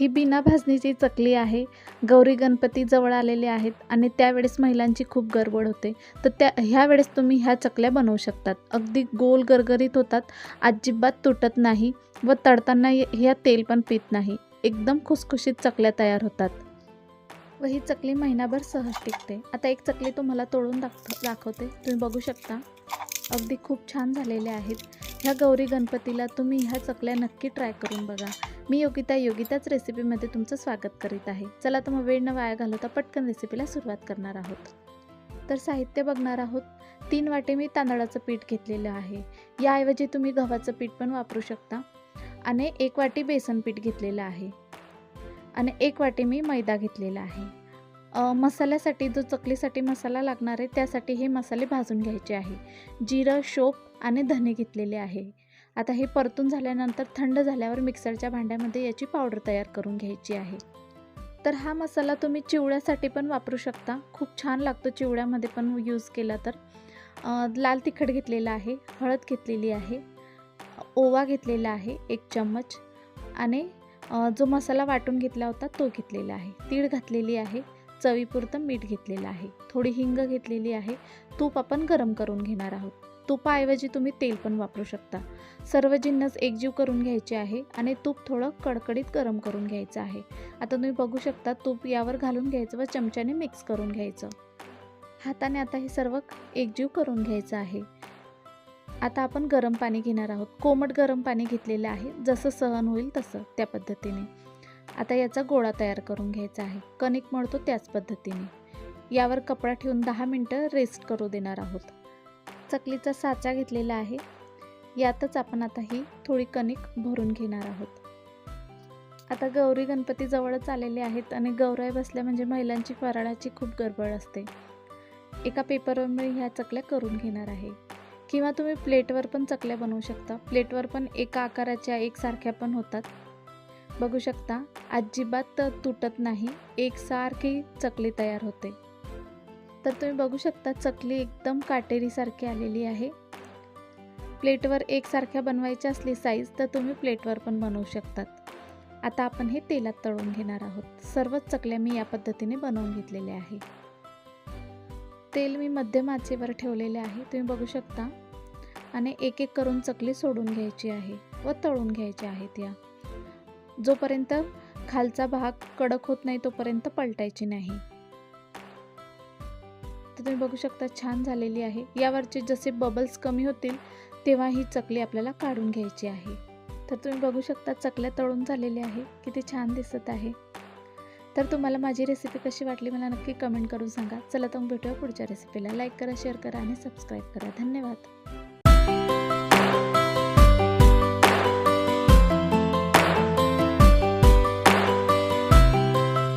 ही बिना भाजणीची चकली आहे. गौरी गणपती जवळ आलेले आहेत आणि त्यावेळेस महिलांची खूप गडबड होते. तर त्या ह्या वेळेस तुम्ही ह्या चकल्या बनवू शकतात. अगदी गोल गरगरीत होतात. अजिबात तुटत नाही व तळताना ह्या तेल पण पित नाही. एकदम खुसखुशीत चकल्या तयार होतात. व ही चकली महिनाभर सहज टिकते. आता एक चकली तुम्हाला तोडून दाख दाखवते. तुम्ही बघू शकता. अगदी खूप छान झालेल्या आहेत. ह्या गौरी गणपतीला तुम्ही ह्या चकल्या नक्की ट्राय करून बघा. मी योगिता योगिताच रेसिपीमध्ये तुमचं स्वागत करीत आहे. चला तर मग वेळ न वाया घालवता पटकन रेसिपीला सुरुवात करणार आहोत. तर साहित्य बघणार आहोत. तीन वाटे मी तांदळाचं पीठ घेतलेलं आहे. याऐवजी तुम्ही गव्हाचं पीठ पण वापरू शकता. आणि एक वाटी बेसन पीठ घेतलेलं आहे. आणि एक वाटी मी मैदा घेतलेला आहे. मसाल्यासाठी जो चकलीसाठी मसाला लागणार आहे त्यासाठी हे मसाले भाजून घ्यायचे आहे. जिरं शोप आणि धने घेतलेले आहे. आता हे परतून झाल्यानंतर थंड झाल्यावर मिक्सरच्या भांड्यामध्ये याची पावडर तयार करून घ्यायची आहे. तर हा मसाला तुम्ही चिवड्यासाठी पण वापरू शकता. खूप छान लागतो चिवड्यामध्ये पण यूज केला तर. लाल तिखट घेतलेला आहे हळद घेतलेली आहे ओवा घेतलेला आहे एक चम्मच आणि जो मसाला वाटून घेतला होता तो घेतलेला आहे. तीळ घातलेली आहे चवीपुरतं मीठ घेतलेलं आहे थोडी हिंग घेतलेली आहे तूप आपण गरम करून घेणार आहोत. तुपाऐवजी तुम्ही तेल पण वापरू शकता. सर्व जिन्नस एकजीव करून घ्यायचे आहे आणि तूप थोडं कडकडीत गरम करून घ्यायचं आहे. आता तुम्ही बघू शकता तूप यावर घालून घ्यायचं व चमच्याने मिक्स करून घ्यायचं. हाताने आता हे सर्व एकजीव करून घ्यायचं आहे. आता आपण गरम पाणी घेणार आहोत. कोमट गरम पाणी घेतलेलं आहे. जसं सहन होईल तसं त्या पद्धतीने. आता याचा गोळा तयार करून घ्यायचा आहे. कणिक मळतो त्याच पद्धतीने. यावर कपडा ठेवून दहा मिनटं रेस्ट करू देणार आहोत. चकलीचा साचा घेतलेला आहे. यातच आपण आता ही थोडी कणिक भरून घेणार आहोत. आता गौरी गणपती जवळच आलेले आहेत आणि गौराई बसल्या म्हणजे महिलांची फराळाची खूप गडबड असते. एका पेपरवर मी ह्या चकल्या करून घेणार आहे. किंवा तुम्ही प्लेटवर पण चकल्या बनवू शकता. प्लेटवर पण एका आकाराच्या एकसारख्या पण होतात. बघू शकता अजिबात तुटत नाही. एकसारखी चकली तयार होते. तर तुम्ही बघू शकता चकली एकदम काटेरीसारखी आलेली आहे. प्लेटवर एकसारख्या बनवायची असली साईज तर तुम्ही प्लेटवर पण बनवू शकतात. आता आपण हे तेलात तळून घेणार आहोत. सर्वच चकल्या मी या पद्धतीने बनवून घेतलेल्या आहे. तेल मी मध्यम आचेवर ठेवलेले आहे. तुम्ही बघू शकता. आणि एक एक करून चकली सोडून घ्यायची आहे व तळून घ्यायच्या आहेत या. जोपर्यंत खालचा भाग कडक होत नाही तोपर्यंत पलटायची नाही. तुम्ही बघू शकता छान झालेली आहे. यावरचे जसे बबल्स कमी होतील तेव्हा ही चकली आपल्याला काढून घ्यायची आहे. तर तुम्ही बघू शकता चकल्या तळून झालेल्या आहे किती छान दिसत आहे. तर तुम्हाला माझी रेसिपी कशी वाटली मला नक्की कमेंट करून सांगा. चला तर मग भेटूया पुढच्या रेसिपीला लाईक करा शेअर करा आणि सबस्क्राईब करा. धन्यवाद.